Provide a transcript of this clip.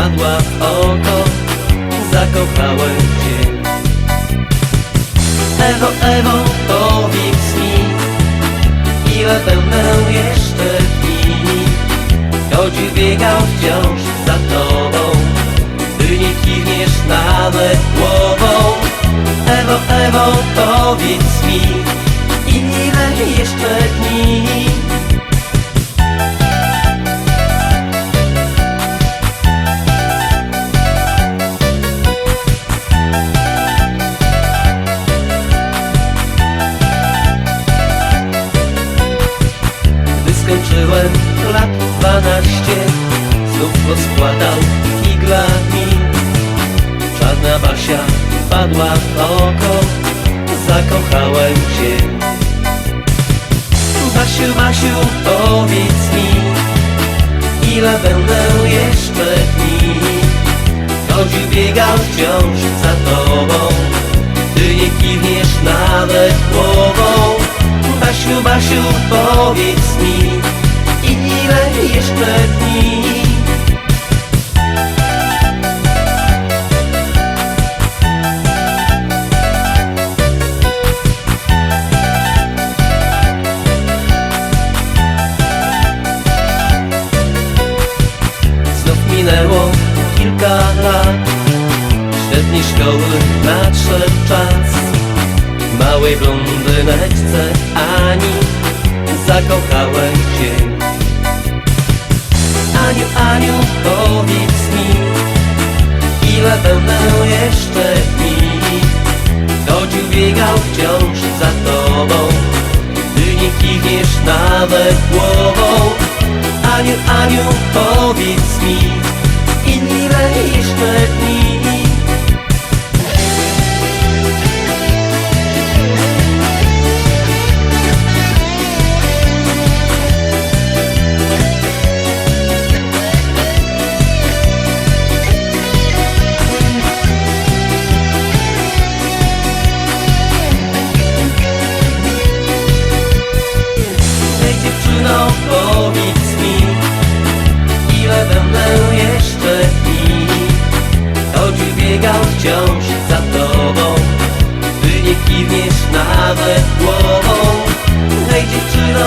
wpadła oko Zakochałem się. Ewo, Ewo, powiedz mi Ile będę jeszcze dni Choć biegał wciąż za tobą Ty nie kiwniesz nawet głową. Ewo, Ewo, powiedz mi Ile jeszcze skończyłem lat dwanaście. Znów poskładał figlami. Czarna Basia padła w oko. Zakochałem się Basiu, Basiu, powiedz mi Ile będę jeszcze dni? Chodził, biegał wciąż za tobą. Ty nie kiwniesz nawet głową. Basiu, Basiu, powiedz mi Znów minęło kilka lat. Średniej szkoły nadszedł czas. Małej blondyneczce Ani Zakochałem się Aniu, Aniu, powiedz mi Ile będę jeszcze dni? Chodził, biegał wciąż za tobą Ty nie kiwniesz nawet głową. Aniu, Aniu, powiedz mi Biegał wciąż za tobą Ty nie kiwniesz nawet głową. Hej dziewczyno,